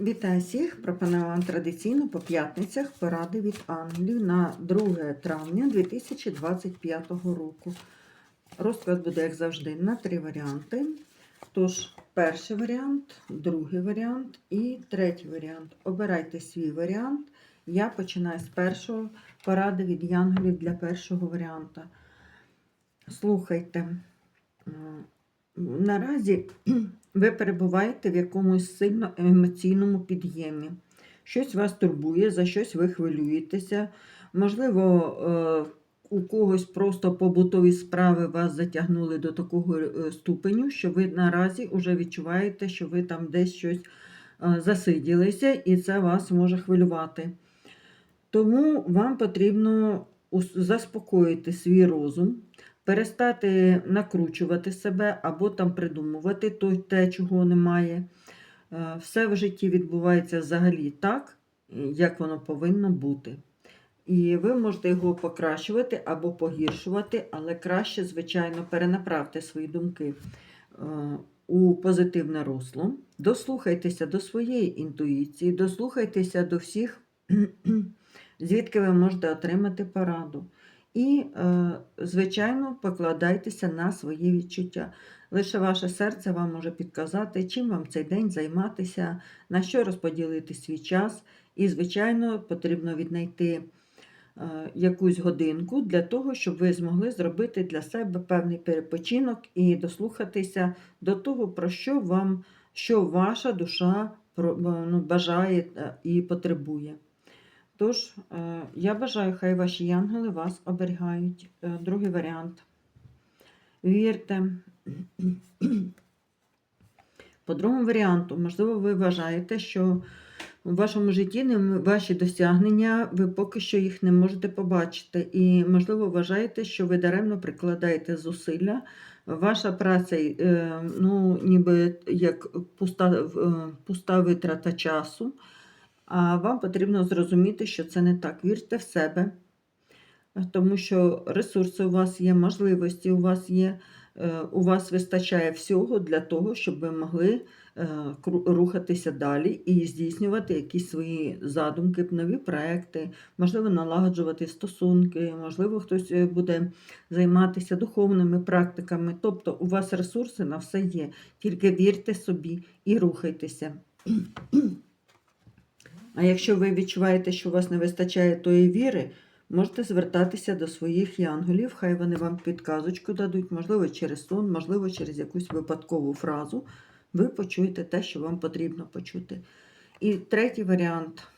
Вітаю всіх! Пропоную вам традиційно по п'ятницях поради від ангелів на 2 травня 2025 року. Розклад буде, як завжди, на три варіанти. Тож, перший варіант, другий варіант і третій варіант. Обирайте свій варіант. Я починаю з першого поради від янголів для першого варіанта. Слухайте. Наразі ви перебуваєте в якомусь сильно емоційному під'ємі. Щось вас турбує, за щось ви хвилюєтеся. Можливо, е, у когось просто побутові справи вас затягнули до такого е, ступеню, що ви наразі вже відчуваєте, що ви там десь щось е, засиділися, і це вас може хвилювати. Тому вам потрібно заспокоїти свій розум, перестати накручувати себе або там придумувати то- те, чого немає. Е, Все в житті відбувається взагалі так, як воно повинно бути. І ви можете його покращувати або погіршувати, але краще, звичайно, перенаправте свої думки е, у позитивне русло. Дослухайтеся до своєї інтуїції, дослухайтеся до всіх, звідки ви можете отримати пораду. І, е, звичайно, покладайтеся на свої відчуття. Лише ваше серце вам може підказати, чим вам цей день займатися, на що розподілити свій час. І, звичайно, потрібно віднайти е, якусь годинку для того, щоб ви змогли зробити для себе певний перепочинок і дослухатися до того, про що вам, що ваша душа ну, бажає е, і потребує. Тож, е, я бажаю, хай ваші янголи вас оберігають. Е, Другий варіант. Вірте. По другому варіанту, можливо, ви вважаєте, що у вашому житті ваші досягнення, ви поки що їх не можете побачити. І, можливо, вважаєте, що ви даремно прикладаєте зусилля. Ваша праця, е, ну, ніби як пуста, пуста витрата часу. А вам потрібно зрозуміти, що це не так. Вірте в себе, тому що ресурси у вас є, можливості у вас є, е, у вас вистачає всього для того, щоб ви могли е, рухатися далі і здійснювати якісь свої задумки, нові проекти, можливо, налагоджувати стосунки, можливо, хтось е, буде займатися духовними практиками. Тобто у вас ресурси на все є. Тільки вірте собі і рухайтеся. А якщо ви відчуваєте, що у вас не вистачає тої віри, можете звертатися до своїх янголів, хай вони вам підказочку дадуть, можливо, через сон, можливо, через якусь випадкову фразу. Ви почуєте те, що вам потрібно почути. І третій варіант.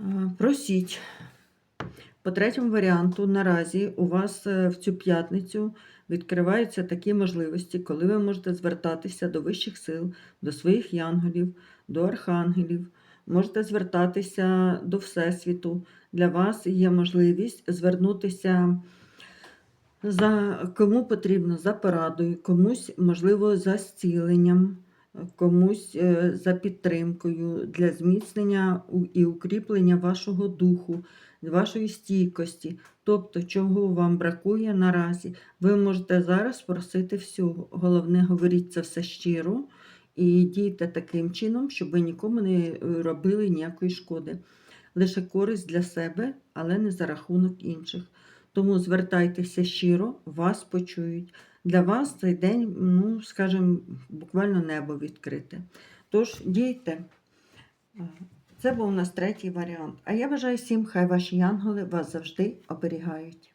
Е, Просіть. По третьому варіанту, наразі у вас е, в цю п'ятницю відкриваються такі можливості, коли ви можете звертатися до вищих сил, до своїх янголів, до архангелів, можете звертатися до Всесвіту. Для вас є можливість звернутися за кому потрібно за порадою, комусь, можливо, за зціленням, комусь е, за підтримкою для зміцнення і укріплення вашого духу, вашої стійкості, тобто, чого вам бракує наразі. Ви можете зараз просити всього. Головне, говоріть це все щиро і дійте таким чином, щоб ви нікому не е, робили ніякої шкоди. Лише користь для себе, але не за рахунок інших. Тому звертайтеся щиро, вас почують. Для вас цей день, ну, скажімо, буквально небо відкрите. Тож дійте. Це був у нас третій варіант. А я бажаю всім, хай ваші янголи вас завжди оберігають.